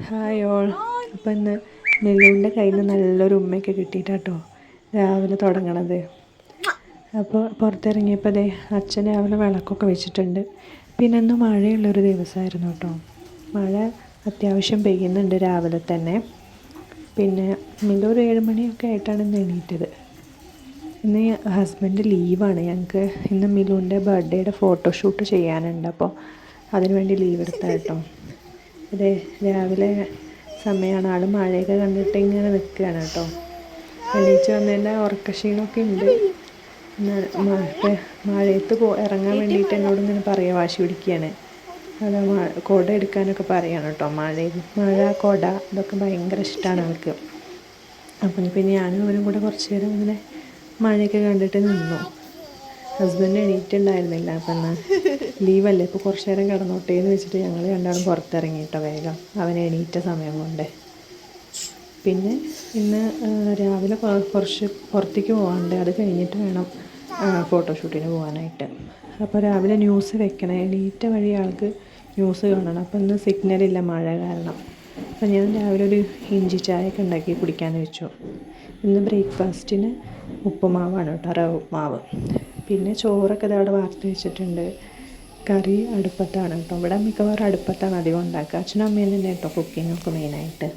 Hi all അപ്പം ഇന്ന് നെല്ലുവിന്റെ കയ്യിൽ നിന്ന് നല്ലൊരു ഉമ്മയൊക്കെ കിട്ടിയിട്ടാട്ടോ രാവിലെ തുടങ്ങണത്. അപ്പോൾ പുറത്തിറങ്ങിയപ്പോൾ അതെ അച്ഛൻ രാവിലെ വിളക്കൊക്കെ വെച്ചിട്ടുണ്ട്. പിന്നെ ഇന്ന് മഴയുള്ളൊരു ദിവസമായിരുന്നു കേട്ടോ. മഴ അത്യാവശ്യം പെയ്യുന്നുണ്ട് രാവിലെ തന്നെ. പിന്നെ മില്ലു ഒരു ഏഴ് മണിയൊക്കെ ആയിട്ടാണ് ഇന്ന് എണീറ്റത്. ഇന്ന് ഹസ്ബൻഡ് ലീവാണ്. ഞങ്ങൾക്ക് ഇന്ന് മിലുവിന്റെ ബർത്ത്ഡേയുടെ ഫോട്ടോഷൂട്ട് ചെയ്യാനുണ്ട്. അപ്പോൾ അതിനുവേണ്ടി ലീവ് എടുത്ത അതെ രാവിലെ സമയമാണ് ആൾ മഴയൊക്കെ കണ്ടിട്ട് ഇങ്ങനെ നിൽക്കുകയാണ് കേട്ടോ. എണീച്ച് വന്നതിന്റെ ഉറക്കക്ഷീണമൊക്കെ ഉണ്ട്. ഇപ്പൊ മഴയത്ത് പോ ഇറങ്ങാൻ വേണ്ടിയിട്ട് എന്നോട് ഇങ്ങനെ പറയുക വാശി പിടിക്കുകയാണ് അത് കുട എടുക്കാനൊക്കെ പറയാണ് കേട്ടോ. മഴ മഴ കുട ഇതൊക്കെ ഭയങ്കര ഇഷ്ടമാണ് ആൾക്ക്. അപ്പം പിന്നെ ഞാനും അവനും കൂടെ കുറച്ച് നേരം ഇങ്ങനെ മഴയൊക്കെ കണ്ടിട്ട് നിന്നു. ഹസ്ബൻഡ് എണീറ്റുണ്ടായിരുന്നില്ല അപ്പം എന്നാൽ ലീവല്ലേ ഇപ്പോൾ കുറച്ച് നേരം കിടന്നോട്ടേ എന്ന് വെച്ചിട്ട് ഞങ്ങൾ രണ്ടാളും പുറത്തിറങ്ങിയിട്ടോ വേഗം. അവൻ എണീറ്റ സമയം കൊണ്ട്. പിന്നെ ഇന്ന് രാവിലെ കുറച്ച് പുറത്തേക്ക് പോകാനുണ്ട് അത് കഴിഞ്ഞിട്ട് വേണം ഫോട്ടോഷൂട്ടിന് പോകാനായിട്ട് അപ്പോൾ രാവിലെ ന്യൂസ് വെക്കണം. എണീറ്റ വഴി ആൾക്ക് ന്യൂസ് കാണണം. അപ്പോൾ ഇന്ന് സിഗ്നലില്ല മഴ കാരണം. അപ്പോൾ ഞാൻ രാവിലെ ഒരു ഇഞ്ചി ചായയൊക്കെ ഉണ്ടാക്കി കുടിക്കാൻ വെച്ചു. ഇന്ന് ബ്രേക്ക്ഫാസ്റ്റിന് ഉപ്പുമാവാണ് കേട്ടോ റവ ഉപ്പുമാവ്. പിന്നെ ചോറൊക്കെ ഇത് അവിടെ വാർത്ത് വെച്ചിട്ടുണ്ട്. കറി അടുപ്പത്താണ് കേട്ടോ. ഇവിടെ മിക്കവാറും അടുപ്പത്താണ് അധികം ഉണ്ടാക്കുക. അച്ഛനും അമ്മയും തന്നെ കേട്ടോ കുക്കിങ്ങൊക്കെ മെയിനായിട്ട്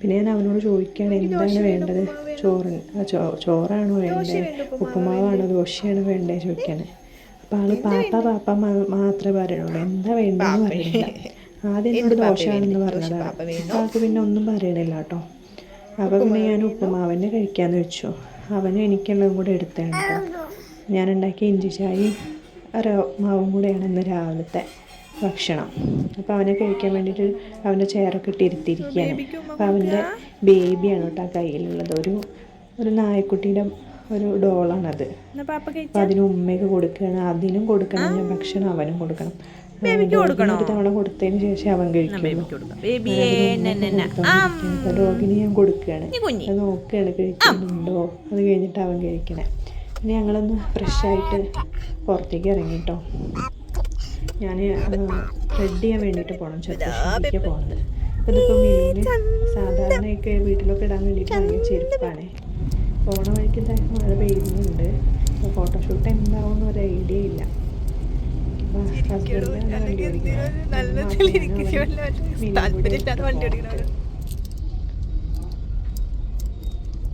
പിന്നെ ഞാൻ അവനോട് ചോദിക്കുകയാണ് എന്താണ് വേണ്ടത്? ചോറ് ചോറാണോ വേണ്ടത്? ഉപ്പുമാവാണോ? ദോശയാണോ വേണ്ടത് ചോദിക്കാണ് അപ്പോൾ ആൾ പാപ്പ പാപ്പ മാത്രമേ പറയുള്ളൂ എന്താ വേണ്ടതെന്ന് പറയുന്നില്ല ആദ്യം എന്നോട് ദോശയാണെന്ന് പറഞ്ഞതാണ് അപ്പോൾ ആൾക്ക് പിന്നെ ഒന്നും പറയണില്ല കേട്ടോ. അപ്പോൾ പിന്നെ ഞാൻ ഉപ്പുമാവന്നെ കഴിക്കാമെന്ന് വെച്ചു. അവനും എനിക്കുള്ളതും കൂടെ എടുത്താണ് ഉണ്ടാക്കിയ ഇഞ്ചി ചായയും ഒരു മാവും കൂടെയാണ് ഇന്ന് രാവിലത്തെ ഭക്ഷണം. അപ്പോൾ അവനെ കഴിക്കാൻ വേണ്ടിയിട്ട് അവന്റെ ചെയറൊക്കെ ഇട്ട് ഇരുത്തിയിരിക്കുകയാണ്. അപ്പോൾ അവന്റെ ബേബിയാണ് കേട്ടോ ആ കയ്യിലുള്ളത്. ഒരു ഒരു നായക്കുട്ടിയുടെ ഒരു ഡോളാണത്. അപ്പോൾ അതിന് ഉമ്മയൊക്കെ കൊടുക്കുകയാണ്. അതിനും കൊടുക്കണം. ഞാൻ ഭക്ഷണം അവനും കൊടുക്കണം. ഒരു തവണ കൊടുത്തതിന് ശേഷം അവൻ കഴിക്കുന്നു ഡോഗിന് ഞാൻ കൊടുക്കുകയാണ്. നോക്കുകയാണ് കഴിക്കുന്നുണ്ടോ? അത് കഴിഞ്ഞിട്ട് അവൻ കഴിക്കണേ. പിന്നെ ഞങ്ങളൊന്ന് ഫ്രഷായിട്ട് പുറത്തേക്ക് ഇറങ്ങി കേട്ടോ ഞാൻ റെഡ് ചെയ്യാൻ വേണ്ടിയിട്ട് പോകണം ചെറുപ്പശ്ശേരിക്ക് പോകുന്നത് അപ്പോൾ ഇതിപ്പോൾ മിലുവിന് സാധാരണയൊക്കെ വീട്ടിലൊക്കെ ഇടാൻ വേണ്ടിയിട്ട് വാങ്ങിയ ചെരുപ്പാണ്. പോണ വഴിക്ക് ദേ മഴ പെയ്യുന്നുണ്ട്. അപ്പോൾ ഫോട്ടോഷൂട്ട് എന്താവും ഒരു ഐഡിയ ഇല്ല.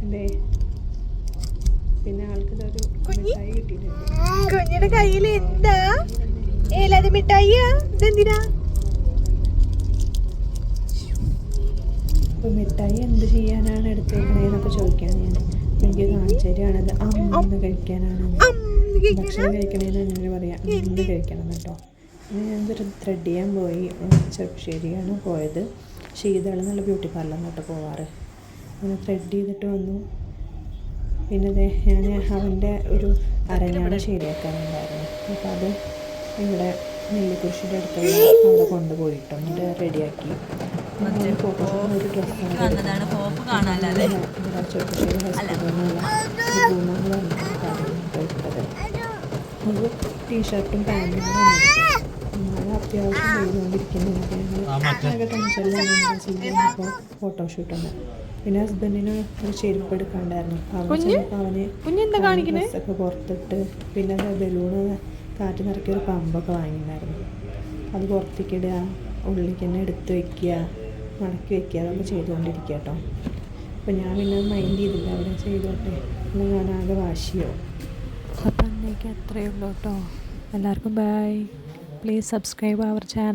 അതെ പിന്നെ ആൾക്ക് ഇതൊരു മിഠായി കിട്ടിയിട്ടുണ്ട്. കുഞ്ഞിയുടെ കയ്യിൽ എന്താ? ഏലത് മിഠായിയാ? ഇതെന്തിനാ? അപ്പോൾ മിഠായി എന്ത് ചെയ്യാനാണ് എടുത്തേക്കണേന്നൊക്കെ ചോദിക്കാൻ ഞാൻ. എനിക്ക് കാണിച്ചേരാണത് അമ്മ കഴിക്കാനാണ്. ഭക്ഷണം കഴിക്കണേന്ന് അങ്ങനെ പറയാം. അമ്മ കഴിക്കണം കേട്ടോ. ഞാൻ ത്രെഡ് ചെയ്യാൻ പോയി. ചെറുപ്പശ്ശേരിയാണ് പോയത്. ശീതള നല്ല ബ്യൂട്ടി പാർലറിലോട്ട് പോവാറ്. അങ്ങനെ ത്രെഡ് ചെയ്തിട്ട് വന്നു. പിന്നെ ഞാൻ അവന്റെ ഒരു അരഞ്ഞാണ് ശരിയാക്കാനുണ്ടായിരുന്നു അപ്പോൾ അത് ഇവിടെ നെല്ലിക്കുറിശിന്റെ അടുത്തുള്ള അവിടെ കൊണ്ടുപോയിട്ടു. എന്നിട്ട് റെഡിയാക്കി. ഒരു ഡ്രസ്സാണ് ചെറുപ്പശ്ശേരി ഇട്ടത് ഒരു ടീഷർട്ടും പാന്റും അത്യാവശ്യം പെയ്തുകൊണ്ടിരിക്കുന്നുണ്ട് ഞങ്ങൾ ടെൻഷനിലാണ് ഫോട്ടോഷൂട്ടുണ്ട് പിന്നെ ഹസ്ബൻഡിന് ഒരു ചെരുപ്പ് എടുക്കാണ്ടായിരുന്നു അവന് കുഞ്ഞെന്താ കാണിക്കണേ? ഡ്രസ്സൊക്കെ പുറത്തിട്ട് പിന്നെ ബലൂണ് കാറ്റ് നിറക്കിയ ഒരു പമ്പൊക്കെ വാങ്ങിയിട്ടുണ്ടായിരുന്നു. അത് പുറത്തേക്ക് ഇടുക ഉള്ളിലേക്ക് തന്നെ എടുത്ത് വെക്കുക മടക്കി വെക്കുക അതൊക്കെ ചെയ്തുകൊണ്ടിരിക്കുക കേട്ടോ. അപ്പം ഞാൻ പിന്നെ മൈൻഡ് ചെയ്തില്ല. അവിടെ ചെയ്തോട്ടെ. ഞാൻ ആകെ വാശിയോ. അപ്പം അന്നേക്ക് അത്രയേ ഉള്ളൂ കേട്ടോ. എല്ലാവർക്കും bye please subscribe our channel